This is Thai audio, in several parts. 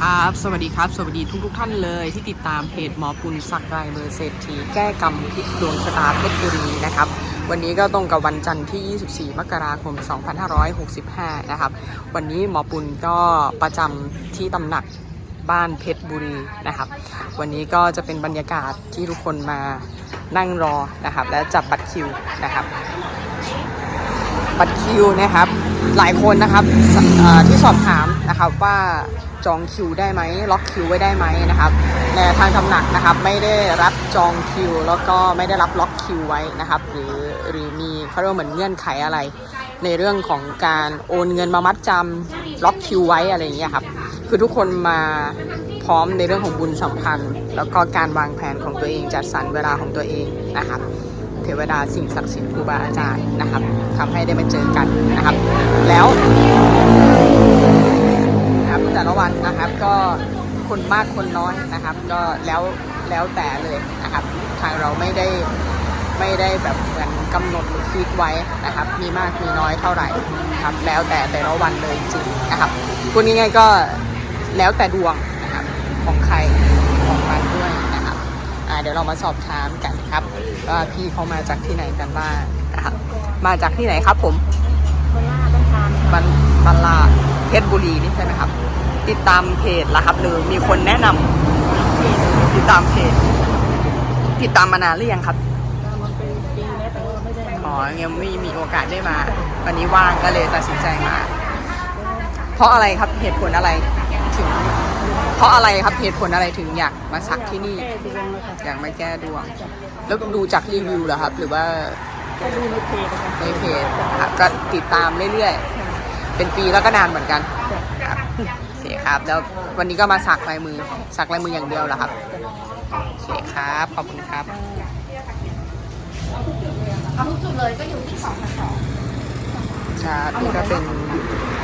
ครับ สวัสดีครับ สวัสดีทุกทุกท่านเลย ที่ติดตามเพจหมอปุณสักรายเบอร์เศรษฐีแก้กรรมพลิกดวงชะตาเพชรบุรีนะครับ วันนี้ก็ตรงกับวันจันทร์ที่ 24 มกราคม 2565 นะครับ วันนี้หมอปุณก็ประจำที่ตำหนักบ้านเพชรบุรีนะครับ วันนี้ก็จะเป็นบรรยากาศที่ทุกคนมานั่งรอนะครับ และจับบัตรคิวนะครับ บัตรคิวนะครับ หลายคนนะครับที่สอบถามนะครับว่า จองคิวได้ไหมล็อกคิวไว้ได้ไหมนะครับในทางตำหนักนะครับไม่ได้รับจองคิว แล้วก็ไม่ได้รับล็อกคิวไว้นะครับ หรือหรือมีเขาเรียกว่าเหมือนเงื่อนไขอะไร ในเรื่องของการโอนเงินมามัดจำล็อกคิวไว้อะไรอย่างเงี้ยครับคือทุกคนมาพร้อมในเรื่องของบุญสัมพันธ์ แล้วก็การวางแผนของตัวเองจัดสรรเวลาของตัวเองนะครับเทวดาสิ่งศักดิ์สิทธิ์ครูบาอาจารย์นะครับทำให้ได้มาเจอกันนะครับ แล้ว วันนะครับ ก็คนมากคนน้อยนะครับ ก็แล้วแล้วแต่เลยนะครับ ทางเราไม่ได้ไม่ได้แบบเหมือนกำหนดหรือฟิกไว้นะครับ มีมากมีน้อยเท่าไหร่นะครับ แล้วแต่แต่ละวันเลยจริงๆนะครับพูดง่ายๆก็แล้วแต่ดวงนะครับของใครของมันด้วยนะครับอ่าเดี๋ยวเรามาสอบถามกันครับว่าพี่เขามาจากที่ไหนกันบ้างนะครับ มาจากที่ไหนครับผมโคราชต้องทานบันบันลาดเพชรบุรีนี่ใช่ไหมครับ ติดตามเพจละครับ หรือมีคนแนะนำติดตามเพจ ติดตามมานานหรือยังครับมันเป็นปีแล้วแต่ว่าไม่ได้อ๋อยังไม่มีโอกาสได้มา วันนี้ว่างก็เลยตัดสินใจมา เพราะอะไรครับเหตุผลอะไรถึง เพราะอะไรครับเหตุผลอะไรถึงอยากมาสักที่นี่ แก้ดวงเลยค่ะอยากมาแก้ดวง แล้วดูจากรีวิวเหรอครับ หรือว่าก็ดูในเพจนะคะในเพจครับก็ติดตามเรื่อยๆ เป็นปีแล้วก็นานเหมือนกันครับ คครับแล้ววันนี้ก็มาสักลายมือสักลายมืออย่างเดียวเหรอครับโอเคครับขอบคุณครับเอาทุกจุดเลยก็อยู่ที่สองพันสองครับนี่ก็เป็น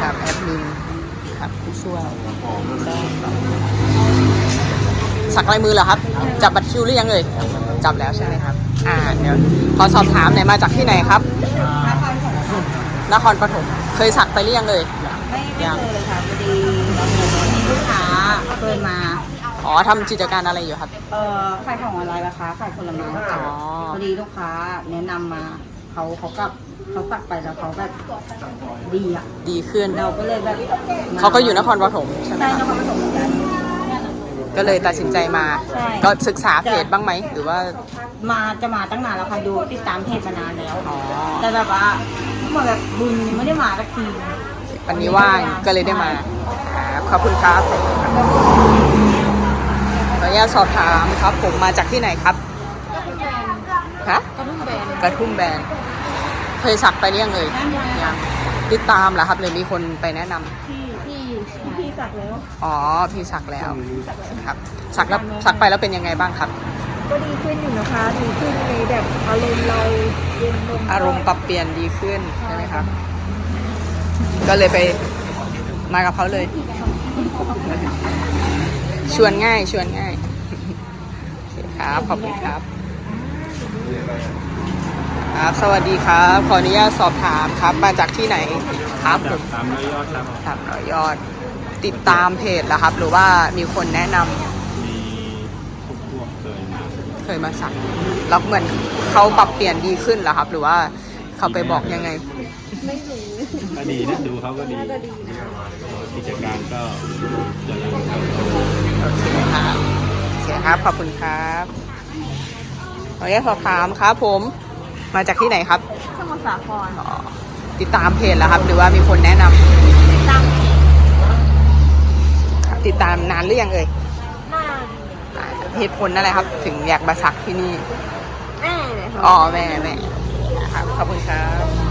ครับแอดมินครับผู้ช่วยสักลายมือเหรอครับ จับบัตรคิวหรือยังเอ่ยจับแล้วใช่ไหมครับ อ่าเดี๋ยวขอสอบถามหน่อยมาจากที่ไหนครับ นครปฐมเคยสักไปหรือยังเอ่ยไม่ไม่เคยเลยค่ะพอดีมี ลูกค้าเคยมา อ๋อทำกิจการอะไรอยู่ครับ เอ่อขายของออนไลน์ราคาขายผลไม้ค่ะอ๋อ พอดีลูกค้าแนะนำมาเขาเขากลับเขาสักไปแล้วเขาแบบดีอะ ดีขึ้น เราก็เลยแบบมเขาก็อยู่นครปฐมใช่ไหมใช่คนรับครปฐมเหมือนกัน ก็เลยตัดสินใจมา ใช่ ก็ศึกษาเพจบ้างไหม หรือว่า มาจะมาตั้งนานแล้วค่ะดูติดตามเพจมานานแล้ว อ๋อ แต่แบบว่าเหมือนแบบบุญยังไม่ได้มาสักทีวันนี้ว่างก็เลยได้มาครับ ขอบคุณครับขออนุญาตสอบถามครับ ผมมาจากที่ไหนครับฮะกระทุ่มแบนกระทุ่มแบนเคยสักไปหรือยังเอ่ยยังติดตามเหรอครับหรือมีคนไปแนะนำที่ที่ที่สักแล้ว อ๋อพี่สักแล้วครับสักแล้วสักไปแล้วเป็นยังไงบ้างครับ ก็ดีขึ้นอยู่นะคะดีขึ้นในแบบอารมณ์เราเย็นลงอารมณ์ปรับเปลี่ยนดีขึ้นใช่ไหมครับ ก็เลยไปมากับเขาเลยช วนง่ายชวนง่ายโอเคครับ ขอบคุณครับครับ สวัสดีครับ ขออนุญาตสอบถามครับ มาจากที่ไหนครับผมสามร้อยยอดครับสามร้อยยอด ติดตามเพจแล้วครับ หรือว่ามีคนแนะนำมีพวกพวกเคยมาเคยมาสักแล้วเหมือนเขาปรับเปลี่ยนดีขึ้นเหรอครับ หรือว่า เขาไปบอกยังไงก็ดีนะดูเขาก็ดีกิจการก็เจริญเติบโตโอเคครับโอเคครับ ขอบคุณครับขออนุญาตสอบถามครับผม มาจากที่ไหนครับสมุทรสาครอ๋อติดตามเพจแล้วครับ หรือว่ามีคนแนะนำตั้งครับติดตามนานหรือยังเอ่ยหน้าอ่าเหตุผลอะไรครับ ถึงอยากมาสักที่นี่ แม่เลยค่ะอ๋อแม่แม่ ครับขอบคุณครับ